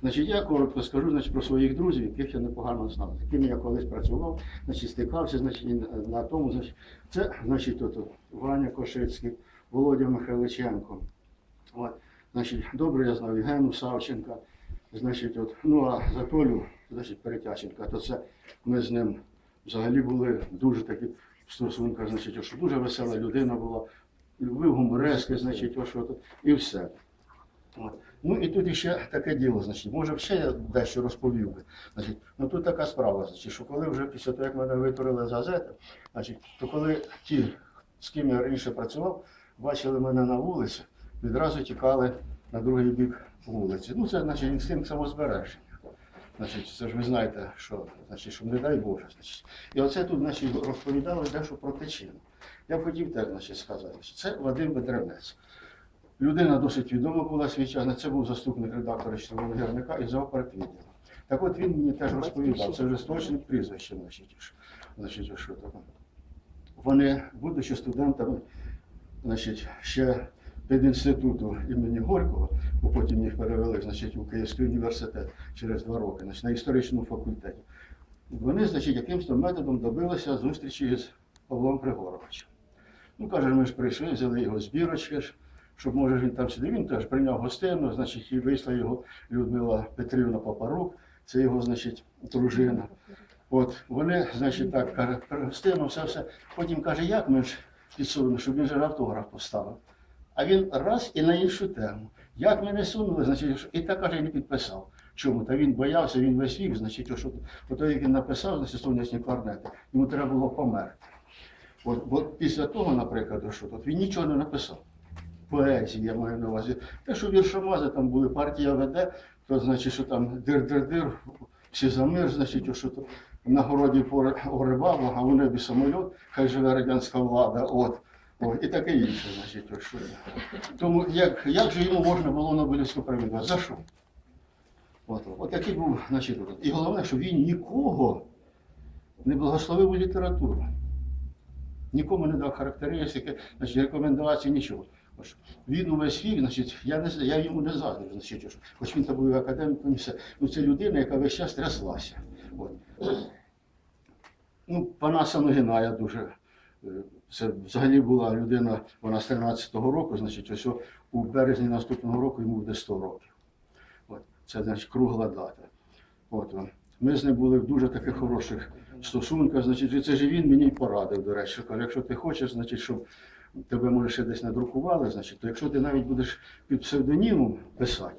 Значить, я коротко скажу значить, про своїх друзів, яких я непогано знав, з якими я колись працював, значить, стикався значить, на тому. Значить, це значить, от, от, Ваня Кошицький, Володя Михайличенко. От, значить, добре я знав Євгену Савченка. Значить, от, ну а за Толю, значить, Перетяченка, то це ми з ним взагалі були дуже такі в стосунках, значить, що дуже весела людина була, любив гуморески, значить, о, що то, і все. От. Ну і тут іще таке діло, значить, може ще я дещо розповів би. Значить, ну тут така справа, значить, що коли вже після того, як мене витворили з газети, значить, то коли ті, з ким я раніше працював, бачили мене на вулиці, відразу тікали на другий бік вулиці. Ну, це значить інстинкт самозбереження. Значить, це ж ви знаєте, що, значить, що не дай Боже. Значить. І оце тут значить, розповідали дещо про причину. Я хотів теж значить, сказати, що це Вадим Бедренець. Людина досить відома була свій час, це був заступник редактора «Червоного гірника і зоопарквідділа. Так от він мені теж розповідав, це вже з точним прізвищем, значить, що- таке. Вони, будучи студентами, значить, ще педінституту імені Горького, бо потім їх перевели значить, у Київський університет через два роки, значить, на історичному факультеті. Вони, значить, якимось методом добилися зустрічі з Павлом Григоровичем. Ну, каже, ми ж прийшли, взяли його з бірочки, ж, щоб може він там сидів. Він теж прийняв гостину, значить, і вийшла його Людмила Петрівна Папарук, це його, значить, дружина. От вони, значить, так, каже, гостину, все, все. Потім каже, як ми ж підсунули, щоб він же автограф поставив. А він раз і на іншу тему. Як ми не сунули, значить, і так каже, не підписав. Чому? Та він боявся, він весь вік, значить, що ото як він написав, значить, сонячні кларнети, йому треба було померти. От, бо після того, наприклад, що тут він нічого не написав. Поезії, я маю на увазі. Те, що віршомази там були, партія веде, то значить, що там дир-дир-дир, всі за мир, значить, що то на городі орибав, а у небі самольот, хай живе радянська влада. От. О, і таке інше, значить, ось що. Тому як, як же йому можна було Нобелівську премію? За що? От, от такий був, значить, і головне, що він нікого не благословив у літературу. Нікому не дав характеристики, значить, рекомендацій, нічого. Він увесь вік, значить, я, не, я йому не заздрю, значить, хоч він там був академіком. Ну, це людина, яка весь час тряслася. От. Ну, Панаса Ногіна дуже. е, Це взагалі була людина, вона з 13-го року, значить, ось у березні наступного року йому буде 100 років. От. Це значить кругла дата. От, ми з ним були в дуже таких хороших стосунках. Значить, це ж він мені порадив, до речі, каже, якщо ти хочеш, значить, щоб тебе може ще десь надрукували, значить, то якщо ти навіть будеш під псевдонімом писати,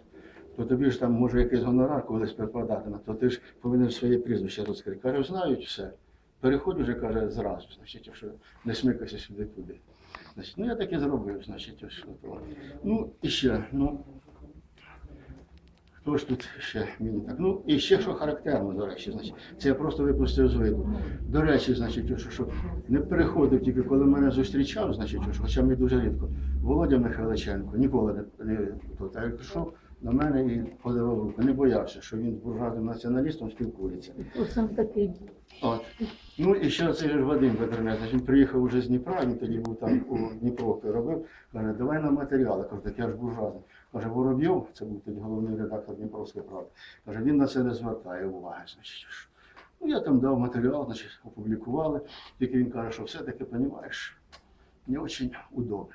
то тобі ж там може якийсь гонорар колись припадатиме, то ти ж повинен своє прізвище розкрити. Каже, знають все. Переходь уже, каже, зразу, значить, якщо не смикайся сюди туди. Значить, ну я так і зробив, значить, ось. Ну, і ще, ну. Хто ж тут ще мені так? Ну, і ще що характерно, до речі, значить, це я просто випустив з виду. До речі, значить, що, що не переходив тільки коли мене зустрічав, значить, що, хоча ми дуже рідко. Володя Михайличенко ніколи не, не тут, а як прийшов на мене і подавав руку, не боявся, що він з буржуазним націоналістом спілкується. Сам такий. От. Ну і ще цей ж Вадим Петренець, він приїхав уже з Дніпра, він тоді був там у Дніпровці робив, каже, давай нам матеріали. Кажу, так я ж буржуазний. Каже, Воробйов, це був тоді головний редактор Дніпровської правди. Каже, він на це не звертає уваги. Значить, що. ну я там дав матеріал, значить, опублікували. Тільки він каже, що все-таки, розумієш, не дуже удобно.